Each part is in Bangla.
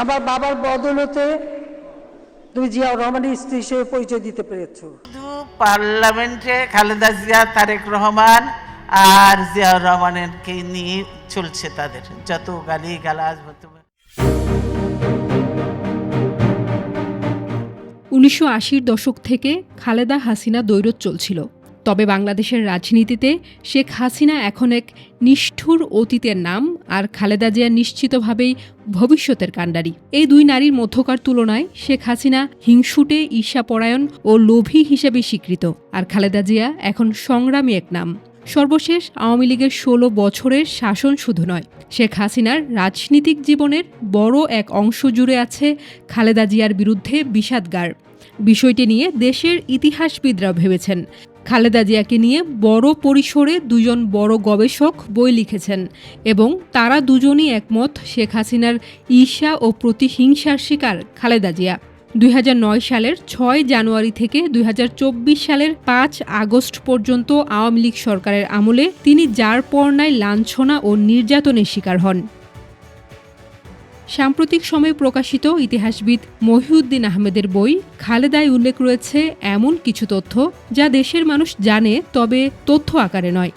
আমার বাবার বদলতে তুমি জিয়াউর রহমানের স্ত্রী হিসেবে পরিচয় দিতে পেরেছ। পার্লামেন্টে খালেদা জিয়া তারেক রহমান আর জিয়াউর রহমানেরকে নিয়ে চলছে তাদের যত গালি গালাজ উনিশশো আশির দশক থেকে খালেদা হাসিনা দৈরত চলছিল। তবে বাংলাদেশের রাজনীতিতে শেখ হাসিনা এখন এক নিষ্ঠুর অতীতের নাম আর খালেদা জিয়া নিশ্চিতভাবেই ভবিষ্যতের কাণ্ডারি। এই দুই নারীর মধ্যকার তুলনায় শেখ হাসিনা হিংসুটে, ঈর্ষাপরায়ণ ও লোভী হিসেবে স্বীকৃত আর খালেদা জিয়া এখন সংগ্রামী এক নাম। সর্বশেষ আওয়ামী লীগের ষোলো বছরের শাসন শুধু নয়, শেখ হাসিনার রাজনীতিক জীবনের বড় এক অংশ জুড়ে আছে খালেদা জিয়ার বিরুদ্ধে বিষাদগার। বিষয়টি নিয়ে দেশের ইতিহাসবিদরা ভেবেছেন। খালেদা জিয়াকে নিয়ে বড় পরিসরে দুজন বড় গবেষক বই লিখেছেন এবং তারা দুজনই একমত শেখ হাসিনার ঈর্ষা ও প্রতিহিংসার শিকার খালেদা জিয়া। দুই হাজার নয় সালের ছয় জানুয়ারি থেকে দুই হাজার চব্বিশ সালের পাঁচ আগস্ট পর্যন্ত আওয়ামী লীগ সরকারের আমলে তিনি যার পর্নায় লাঞ্ছনা ও নির্যাতনের শিকার হন। সাম্প্রতিক সময়ে প্রকাশিত ইতিহাসবিদ মহিউদ্দিন আহমেদের বই খালেদায় উল্লেখ রয়েছে এমন কিছু তথ্য যা দেশের মানুষ জানে, তবে তথ্য আকারে নয়।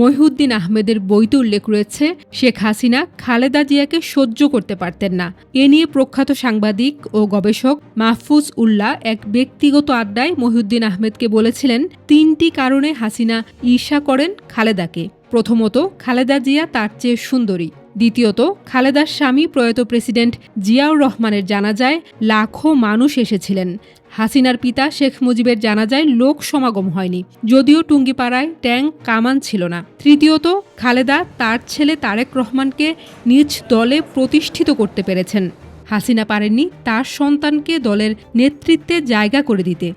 মহিউদ্দিন আহমেদের বইতে উল্লেখ রয়েছে, শেখ হাসিনা খালেদা জিয়াকে সহ্য করতে পারতেন না। এ নিয়ে প্রখ্যাত সাংবাদিক ও গবেষক মাহফুজ উল্লাহ এক ব্যক্তিগত আড্ডায় মহিউদ্দিন আহমেদকে বলেছিলেন, তিনটি কারণে হাসিনা ঈর্ষা করেন খালেদাকে। প্রথমত, খালেদা জিয়া তার চেয়ে সুন্দরী। দ্বিতীয়ত, খালেদার স্বামী প্রয়াত প্রেসিডেন্ট জিয়াউর রহমানের জানাজায় লাখো মানুষ এসেছিলেন। হাসিনার পিতা শেখ মুজিবের জানাজায় লোক সমাগম হয়নি। যদিও টুঙ্গিপাড়ায় ট্যাঙ্ক কামান ছিল না। তৃতীয়ত, খালেদা তার ছেলে তারেক রহমানকে নিজ দলে প্রতিষ্ঠিত করতে পেরেছেন। হাসিনা পারেননি তার সন্তানকে দলের নেতৃত্বে জায়গা করে দিতে।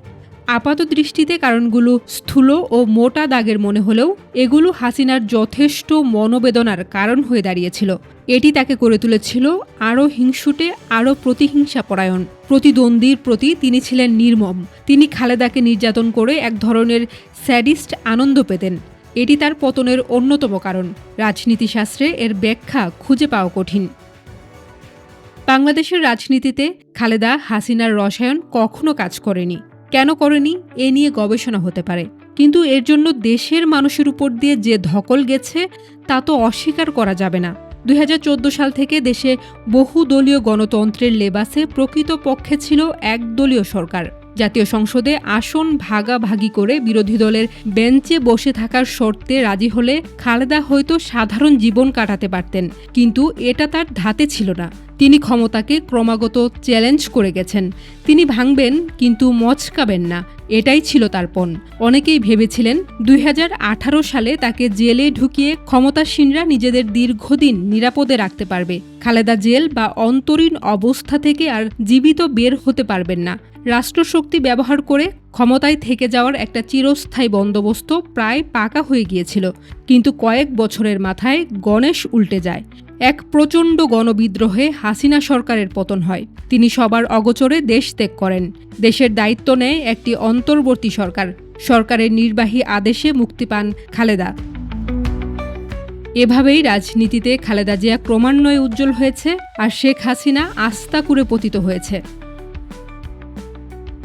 আপাত দৃষ্টিতে কারণগুলো স্থূল ও মোটা দাগের মনে হলেও এগুলো হাসিনার যথেষ্ট মনোবেদনার কারণ হয়ে দাঁড়িয়েছিল। এটি তাকে করে তুলেছিল আরও হিংসুটে, আরও প্রতিহিংসা পরায়ণ প্রতিদ্বন্দ্বীর প্রতি তিনি ছিলেন নির্মম। তিনি খালেদাকে নির্যাতন করে এক ধরনের স্যাডিস্ট আনন্দ পেতেন। এটি তার পতনের অন্যতম কারণ। রাজনীতিশাস্ত্রে এর ব্যাখ্যা খুঁজে পাওয়া কঠিন। বাংলাদেশের রাজনীতিতে খালেদা হাসিনার রসায়ন কখনো কাজ করেনি। কেন করেনি এ নিয়ে গবেষণা হতে পারে। কিন্তু এর জন্য দেশের মানুষের উপর দিয়ে যে ধকল গেছে, তা তো অস্বীকার করা যাবে না। দুই হাজার চোদ্দ সাল থেকে দেশে বহুদলীয় গণতন্ত্রের লেবাসে প্রকৃত পক্ষে ছিল একদলীয় সরকার। জাতীয় সংসদে আসন ভাগাভাগি করে বিরোধী দলের বেঞ্চে বসে থাকার শর্তে রাজি হলে খালেদা হয়তো সাধারণ জীবন কাটাতে পারতেন, কিন্তু এটা তার ধাতে ছিল না। তিনি ক্ষমতাকে ক্রমাগত চ্যালেঞ্জ করে গেছেন। তিনি ভাঙবেন, কিন্তু মচকাবেন না। এটাই ছিল তার পণ। অনেকেই ভেবেছিলেন দুই হাজার আঠারো সালে তাকে জেলে ঢুকিয়ে ক্ষমতাসীনরা নিজেদের দীর্ঘদিন নিরাপদে রাখতে পারবে। খালেদা জেল বা অন্তরীণ অবস্থা থেকে আর জীবিত বের হতে পারবেন না। রাষ্ট্রশক্তি ব্যবহার করে ক্ষমতায় থেকে যাওয়ার একটা চিরস্থায়ী বন্দোবস্ত প্রায় পাকা হয়ে গিয়েছিল, কিন্তু কয়েক বছরের মাথায় গণেশ উল্টে যায়। এক প্রচণ্ড গণবিদ্রোহে হাসিনা সরকারের পতন হয়। তিনি সবার অগোচরে দেশ ত্যাগ করেন। দেশের দায়িত্ব নেয় একটি অন্তর্বর্তী সরকার। সরকারের নির্বাহী আদেশে মুক্তি পান খালেদা। এভাবেই রাজনীতিতে খালেদা জিয়া ক্রমান্বয়ে উজ্জ্বল হয়েছে আর শেখ হাসিনা আস্থা করে পতিত হয়েছে।